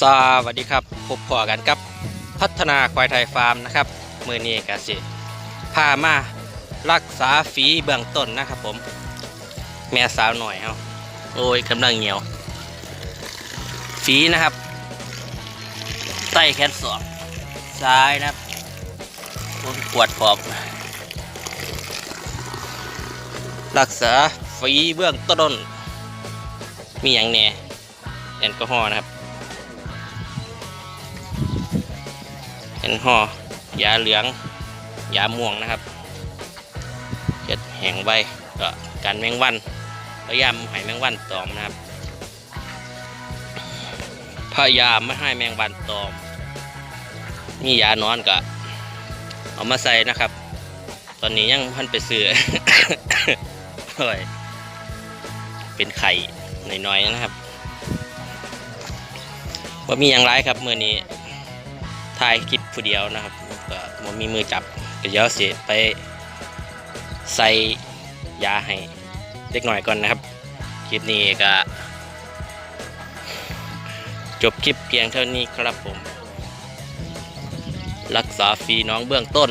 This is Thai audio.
สวัสดีครับพบพอกันกับพัฒนาควายไทยฟาร์มนะครับมือนี้กสิพามารักษาฝีเบื้องต้นนะครับผม แม่สาวหน่อยเอาโอ้ยกำลังเหี่ยว ฝีนะครับไต้แขนสอบซ้ายนะครับปวดขอบ รักษาฝีเบื้องต้น มีอย่างแน่แอลกอฮอล์นะครับ แอลกอฮอล์ยาเหลือง ยาม่วงนะครับเห็ดแห้งใบก็การแมงวันพยายามให้แมงวันตอมนะครับพยายามไม่ให้แมงวันตอม มียานอนก็เอามาใส่นะครับ ตอนนี้ยังพันไปซื้อโอ้ยเป็นไข่หน่อยๆนะครับว่ามีอย่างไรครับเมื่อนี้ ถ่ายคลิปผู้เดียวนะครับก็บ่มีมือจับก็เดี๋ยวเสียไปใส่ยาให้เล็กหน่อยก่อนนะครับ คลิปนี้ก็ จบคลิปเพียงเท่านี้ครับผม รักษาฟรีน้องเบื้องต้น